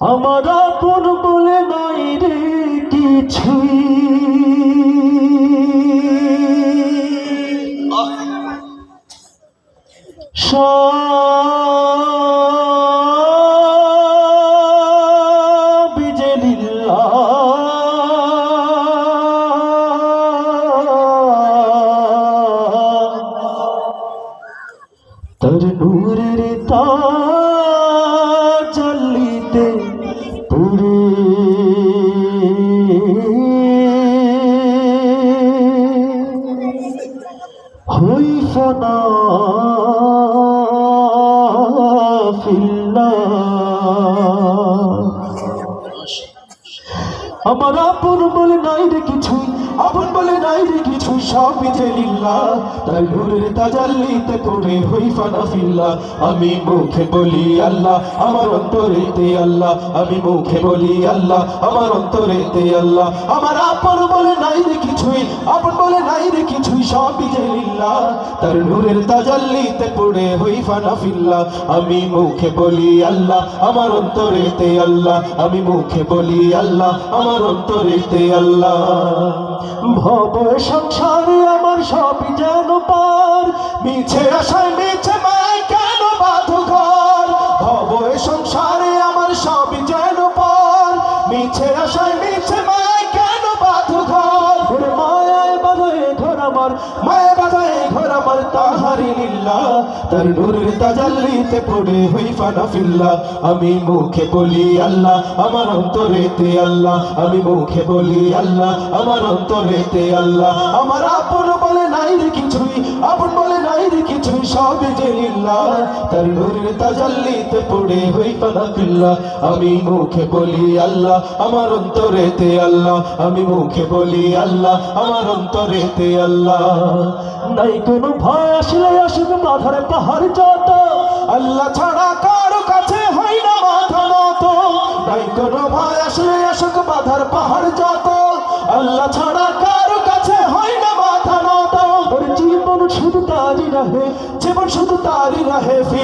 আমার আপন বলে নাই রে কিছু। তার নূরের তাজলিতে আমার আপন বলে নাই রে কিছুই, আপন বলে নাই রে কিছুই, সব মিথে লিল্লা তাই নূরের তাজাল্লিতে পড়ে হই ফানা ফিল্লা। আমি মুখে বলি আল্লাহ, আমার অন্তরেতে আল্লাহ। আমি মুখে বলি আল্লাহ, আমার অন্তরেতে আল্লাহ। আমার আপন বলে নাই রে কিছুই, আপন তার নূরের তাজাল্লিতে পড়ে হই ফানা আমি মুখে বলি আল্লাহ, আমার অন্তরেতে আল্লাহ। আমি মুখে বলি আল্লাহ, আমার অন্তরেতে আল্লাহ। ভব সংসারে আমার সব যেন পার, মিছে আশায় মিছে মায় কেন বাধু ঘর? ভব সংসারে আমার সব যেন পার, মিছে আশায় মায় বাধায় ঘর আমার তাহারি লিল্লা তার নূরের তাজাল্লিতে পড়ে হই ফানা ফিল্লা। আমি মুখে বলি আল্লাহ, আমার অন্তরেতে আল্লাহ। আমি মুখে বলি আল্লাহ, আমার অন্তরেতে আল্লাহ। আমার আপন বলে নাই রে কিছুই, আপন বলে নাই রে কিছুই সব তার নূরের তাজাল্লিতে পড়ে হই ফানা ফিল্লা আমি মুখে বলি আল্লাহ, আমার অন্তরেতে আল্লাহ। আমি মুখে বলি আল্লাহ, আমার অন্তরেতে আল্লাহ। নাই ভয় আসলে বাধারে পাহাড় যত। আল্লাহ ছাড়া কারও কাছে হয় না মাথা নত। নাই কোনো ভয় আসলে বাধার পাহাড় যত। আল্লাহ ছাড়া কারও কাছে হয় না মাথা ওর জীবন শুধু তারই রাহে, জীবন শুধু তারই রাহে, ফি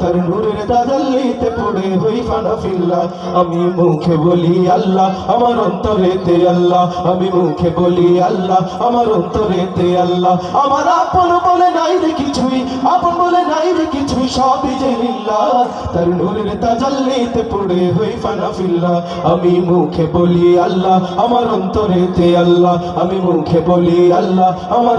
তার নূরের তাজাল্লিতে পড়ে হই ফানা ফিল্লা আমি মুখে বলি আল্লাহ, আমার অন্তরেতে আল্লাহ। আমি মুখে বলি আল্লাহ, আমার অন্তরেতে আল্লাহ। আমার আপন বলে নাই রে কিছুই, আপন বলে নাই রে কিছুই, সবই যে লিল্লাহ। তার নূরের তাজাল্লিতে পড়ে হই ফানা ফিল্লা আমি মুখে বলি আল্লাহ, আমার অন্তরেতে আল্লাহ। আমি মুখে বলি আল্লাহ, আমার